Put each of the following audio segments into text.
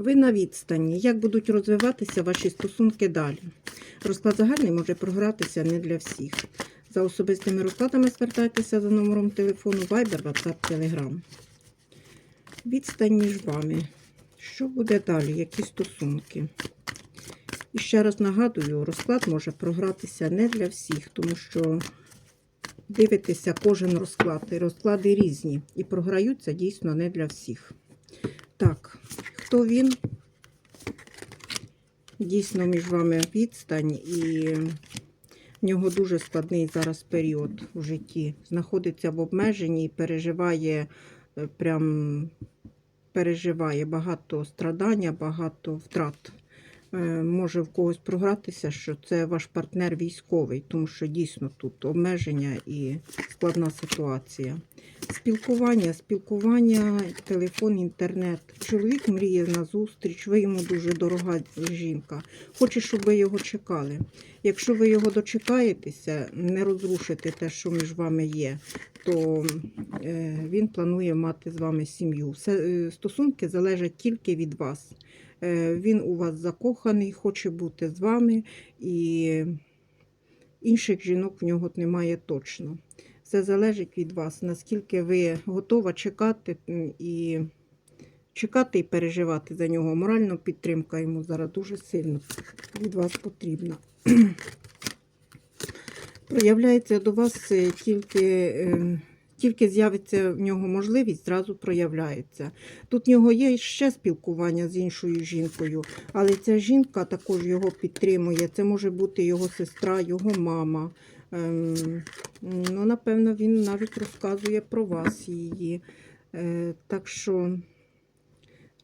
Ви на відстані. Як будуть розвиватися ваші стосунки далі? Розклад загальний може програтися не для всіх. За особистими розкладами звертайтеся за номером телефону Viber, WhatsApp, Telegram. Відстань між вами. Що буде далі? Які стосунки? І ще раз нагадую, розклад може програтися не для всіх, тому що дивитеся кожен розклад. І розклади різні. І програються дійсно не для всіх. Так, хто він? Дійсно, між вами відстань, і в нього дуже складний зараз період у житті. Знаходиться в обмеженні і переживає е, прям переживає багато страдання, багато втрат. Е, Може в когось програтися, що це ваш партнер військовий, тому що дійсно тут обмеження і складна ситуація. Спілкування, спілкування, телефон, інтернет. Чоловік мріє на зустріч, ви йому дуже дорога жінка. Хоче, щоб ви його чекали. Якщо ви його дочекаєтеся, не розрушите те, що між вами є, то е, він планує мати з вами сім'ю. Е, стосунки залежать тільки від вас. Е, Він у вас закоханий, хоче бути з вами, і інших жінок в нього немає точно. Все залежить від вас, наскільки ви готова чекати і чекати і переживати за нього. Моральна підтримка йому зараз дуже сильно від вас потрібна. Проявляється до вас е, тільки, е, тільки з'явиться в нього можливість, зразу проявляється. Тут в нього є ще спілкування з іншою жінкою, але ця жінка також його підтримує. Це може бути його сестра, його мама. Ем, ну, напевно, він навіть розказує про вас її. Е, так що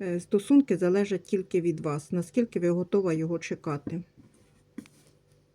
е, стосунки залежать тільки від вас, наскільки ви готова його чекати.